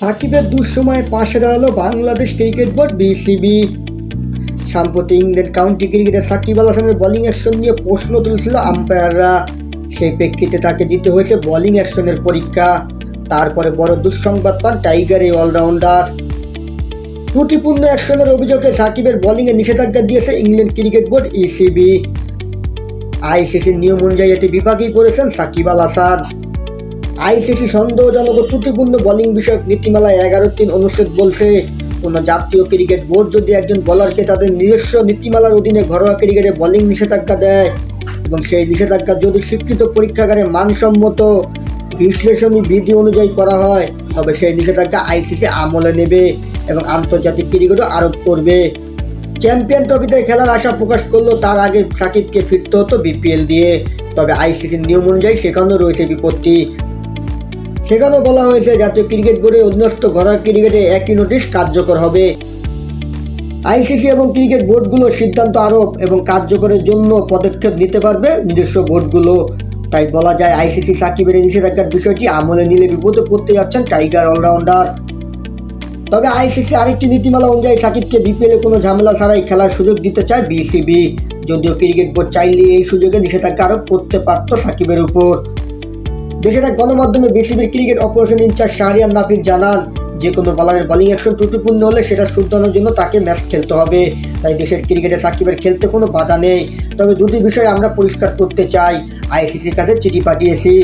সাকিবের দুঃসময়ে পাশে দাঁড়াল বাংলাদেশ ক্রিকেট বোর্ড বিসিবি। সাম্প্রতিক ইংল্যান্ড কাউন্টি ক্রিকেটে সাকিব আল হাসানের বোলিং অ্যাকশন নিয়ে প্রশ্ন তুলছিল আম্পায়াররা সেই প্রেক্ষিতে তাকে দিতে হয়েছে বোলিং অ্যাকশনের পরীক্ষা। তারপরে বড় দুঃসংবাদ পান টাইগার এই অলরাউন্ডার ত্রুটিপূর্ণ অ্যাকশনের অভিযোগে সাকিবের বোলিংয়ে নিষেধাজ্ঞা দিয়েছে ইংল্যান্ড ক্রিকেট বোর্ড ইসিবি আইসিসির নিয়ম অনুযায়ী এটি বিভাগেই পড়েছেন সাকিব আল হাসান। আইসিসি সন্দেহজনক ও ত্রুটিপূর্ণ বোলিং বিষয়ক নীতিমালা এগারো তিন অনুচ্ছেদ বলছে কোনো জাতীয় ক্রিকেট বোর্ড যদি একজন বোলারকে তাদের নিজস্ব নীতিমালার অধীনে ঘরোয়া ক্রিকেটে বোলিং নিষেধাজ্ঞা দেয় এবং সেই নিষেধাজ্ঞা যদি স্বীকৃত পরীক্ষাগারে মানসম্মত বিশ্লেষণী বিধি অনুযায়ী করা হয়, তবে সেই নিষেধাজ্ঞা আইসিসি আমলে নেবে এবং আন্তর্জাতিক ক্রিকেটও আরোপ করবে। চ্যাম্পিয়ন ট্রফিতে খেলার আশা প্রকাশ করল তার আগে সাকিবকে ফিরতে হতো বিপিএল দিয়ে। তবে আইসিসির নিয়ম অনুযায়ী সেখানেও রয়েছে বিপত্তি। সেখানেও বলা হয়েছে জাতীয় ক্রিকেট বোর্ডের অধীনস্থ ঘরোয়া ক্রিকেটে একই নোটিশ কার্যকর হবে। আইসিসি এবং ক্রিকেট বোর্ডগুলো সিদ্ধান্ত আরোপ এবং কার্যকরের জন্য পদক্ষেপ নিতে পারবে নিজস্ব বোর্ডগুলো। তাই বলা যায়, আইসিসি সাকিবের নিষেধাজ্ঞার বিষয়টি আমলে নিলে বিপদে পড়তে যাচ্ছেন টাইগার অলরাউন্ডার। তবে আইসিসি আরেকটি নীতিমালা অনুযায়ী সাকিবকে বিপিএলে কোনো ঝামেলা ছাড়াই খেলার সুযোগ দিতে চায় বিসিবি। যদিও ক্রিকেট বোর্ড চাইলে এই সুযোগে নিষেধাজ্ঞা আরোপ করতে পারত সাকিবের উপর। দেশের এক গণমাধ্যমে বিসিবির cricket operation in charge Shahriar Nafil জানান, যে কোনো বলারের বোলিং অ্যাকশন ত্রুটিপূর্ণ হলে সেটা শুধরানোর জন্য তাকে ম্যাচ খেলতে হবে। তাই দেশের ক্রিকেটে সাকিবের খেলতে কোনো বাধা নেই। তবে দুটি বিষয় আমরা পরিষ্কার করতে চাই। আইসিসির কাছে চিঠি পাঠিয়েছি।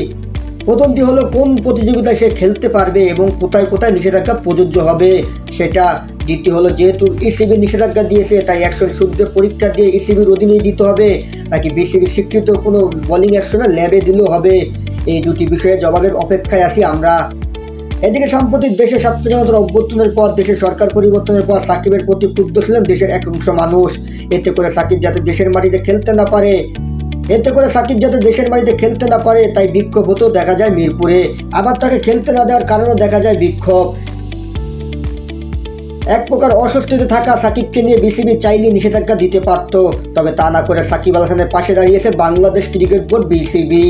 প্রথমটি হলো, কোন প্রতিযোগিতায় সে খেলতে পারবে এবং কোথায় কোথায় নিষেধাজ্ঞা প্রযোজ্য হবে সেটা। দ্বিতীয় হলো, যেহেতু ইসিবি নিষেধাজ্ঞা দিয়েছে, তাই অ্যাকশন শুদ্ধ পরীক্ষা দিয়ে ইসিবির অধীনেই দিতে হবে। নাকি বিসিবি স্বীকৃত কোনো বোলিং অ্যাকশনে ল্যাবে দিলেও হবে? এই দুটি বিষয়ে জবাবের অপেক্ষায় আছি আমরা। এদিকে সাম্প্রতিক দেশে ছাত্রজনতার অভ্যর্থনের পর দেশের সরকার পরিবর্তনের পর সাকিবের প্রতি ক্ষুব্ধ ছিলেন দেশের এক অংশ মানুষ। এতে করে সাকিব যাতে দেশের মাটিতে খেলতে না পারে। এতে করে সাকিব যাতে দেশের মাটিতে খেলতে না পারে, তাই বিক্ষোভ হতেও দেখা যায় মিরপুরে। আবার তাকে খেলতে না দেওয়ার কারণেও দেখা যায় বিক্ষোভ। এক প্রকার অস্বস্তিতে থাকা সাকিবকে নিয়ে বিসিবি চাইলে নিষেধাজ্ঞা দিতে পারত, তবে তা না করে সাকিব আল হাসানের পাশে দাঁড়িয়েছে বাংলাদেশ ক্রিকেট বোর্ড বিসিবি।